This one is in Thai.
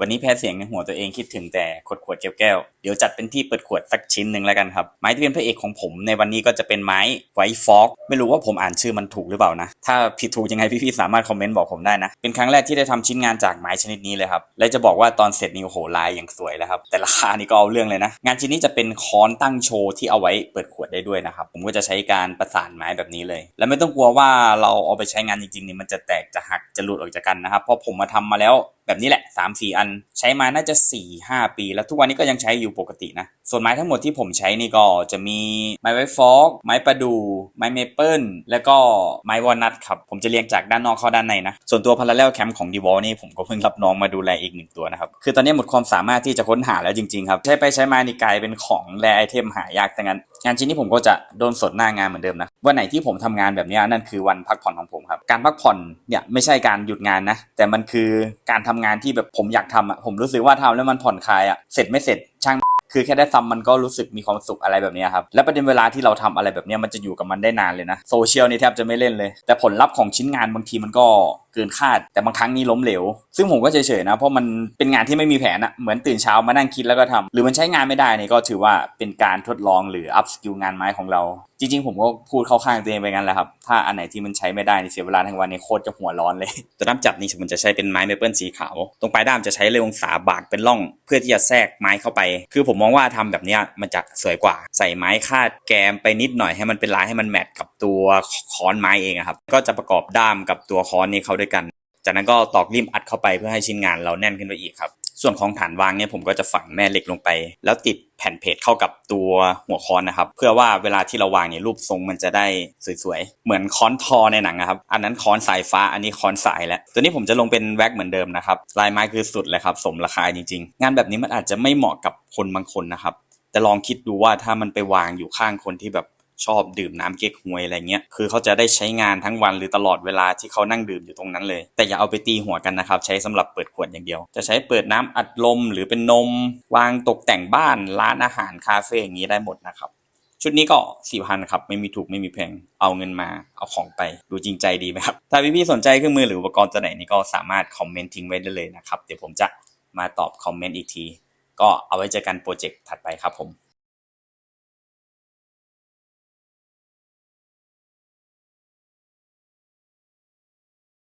วันนี้แพ้เสียงในหัวตัวเองคิดถึงแต่ขวดขวดๆแก้วเดี๋ยวจัดเป็นที่เปิดขวดสักชิ้นหนึ่งแล้วกันครับ ไม้ที่เป็นพระเอกของผมในวันนี้ก็จะเป็นไม้ไวฟอกไม่รู้ว่าผมอ่านชื่อมันถูกหรือเปล่านะ ถ้าผิดถูกยังไงพี่ๆสามารถคอมเมนต์บอกผมได้นะ เป็นครั้งแรกที่ได้ทำชิ้นงานจากไม้ชนิดนี้เลยครับ และจะบอกว่าตอนเสร็จนี่โอ้โหลายอย่างสวยแล้วครับ แต่ราคานี่ก็เอาเรื่องเลยนะ งานชิ้นนี้จะเป็นค้อนตั้งโชว์ที่เอาไว้เปิดขวดได้ด้วยนะครับผมก็จะใช้การประสานไม้แบบนี้เลย และไม่ต้องกลัวว่าเราเอาไปใช้งานจริงๆนี่มันจะแตกจะหักจะหลุดออกจากกันนะครับเพราะผมมาทำมาแล้วแบบนี้แหละ3 4อัน ใช้มาน่าจะ4 5ปี แล้วทุกวันนี้ก็ยังใช้อยู่ปกตินะ ส่วนไม้ทั้งหมดที่ผมใช้นี่ก็จะมีไม้ไวฟอกไม้ประดูไม้เมเปิลแล้วก็ไม้วอลนัทครับ ผมจะเรียงจากด้านนอกเข้าด้านในนะ ส่วนตัวพาราเลลแคมป์ของดีวอลนี่ผมก็เพิ่งรับน้องมาดูแลอีกหนึ่งตัวนะครับ คือตอนนี้หมดความสามารถที่จะค้นหาแล้วจริงๆครับใช้ไปใช้มานี่กลายเป็นของแรไอเทมหายากแต่งั้น งานชิ้นนี้ผมก็จะโดนสดหน้างานเหมือนเดิมนะวันไหนที่ผมทำงานแบบนี้นั่นคือวันพักผ่อนของผมครับการพักผ่อนเนี่ยไม่ใช่การหยุดงานนะแต่มันคือการทำงานที่แบบผมอยากทำอะผมรู้สึกว่าทำแล้วมันผ่อนคลายอะเสร็จไม่เสร็จช่างคือแค่ได้ทำมันก็รู้สึกมีความสุขอะไรแบบนี้ครับและประเด็นเวลาที่เราทำอะไรแบบนี้มันจะอยู่กับมันได้นานเลยนะโซเชียลนี่แทบจะไม่เล่นเลย แต่ผลลัพธ์ของชิ้นงานบางทีมันก็ เกินคาด แต่บางครั้งนี่ล้มเหลว ซึ่งผมก็เฉยๆนะ เพราะมันเป็นงานที่ไม่มีแผนอะเหมือนตื่นเช้ามานั่งคิดแล้วก็ทำหรือมันใช้งานไม่ได้นี่ก็ถือว่าเป็นการทดลองหรืออัพสกิลงานไม้ของเรา จริงๆ ผมก็พูดเข้าข้างตัวเองไปงั้นแหละครับ ถ้าอันไหนที่มันใช้ไม่ได้นี่เสียเวลาทั้งวันนี่โคตรจะหัวร้อนเลยตัวด้ามจับนี่มันจะใช้เป็นไม้เมเปิลสีขาว ตรงปลายด้ามจะใช้เลองศาบากเป็นร่อง เพื่อที่จะแทรกไม้เข้าไป คือผมมองว่าทำแบบนี้มันจะสวยกว่า ใส่ไม้คาดแกมไปนิดหน่อยให้มันเป็นลายให้มันแมทกับตัวค้อนไม้เองครับ ก็จะประกอบด้ามกับตัวค้อนนี้เข้าด้วยกัน จากนั้นก็ตอกริมอัดเข้าไปเพื่อให้ชิ้นงานเราแน่นขึ้นไปอีกครับ ส่วนของฐานวางเนี่ยผมก็จะฝังแม่เหล็กลงไป แล้วติดแผ่นเพจเข้ากับตัวหัวค้อนนะครับ เพื่อว่าเวลาที่เราวางเนี่ยรูปทรงมันจะได้สวยๆ เหมือนค้อนทอในหนังนะครับ อันนั้นค้อนสายฟ้า อันนี้ค้อนสายแล้ว ตัวนี้ผมจะลงเป็นแว็กเหมือนเดิมนะครับ ลายไม้คือสุดเลยครับ สมราคาจริงๆ งานแบบนี้มันอาจจะไม่เหมาะกับคนบางคนนะครับ แต่ลองคิดดูว่าถ้ามันไปวางอยู่ข้างคนที่แบบ ชอบดื่มน้ำเก๊กฮวยอะไรเงี้ย คือเขาจะได้ใช้งานทั้งวันหรือตลอดเวลาที่เขานั่งดื่มอยู่ตรงนั้นเลย แต่อย่าเอาไปตีหัวกันนะครับ ใช้สำหรับเปิดขวดอย่างเดียว จะใช้เปิดน้ำอัดลมหรือเป็นนม วางตกแต่งบ้านร้านอาหารคาเฟ่อย่างนี้ได้หมดนะครับ ชุดนี้ก็สี่พันครับ ไม่มีถูกไม่มีแพง เอาเงินมา เอาของไป ดูจริงใจดีไหมครับ ถ้าพี่ๆสนใจเครื่องมือหรืออุปกรณ์ตัวไหนนี่ก็สามารถคอมเมนต์ทิ้งไว้ได้เลยนะครับ เดี๋ยวผมจะมาตอบคอมเมนต์อีกที ก็เอาไว้เจอกันโปรเจกต์ถัดไปครับผม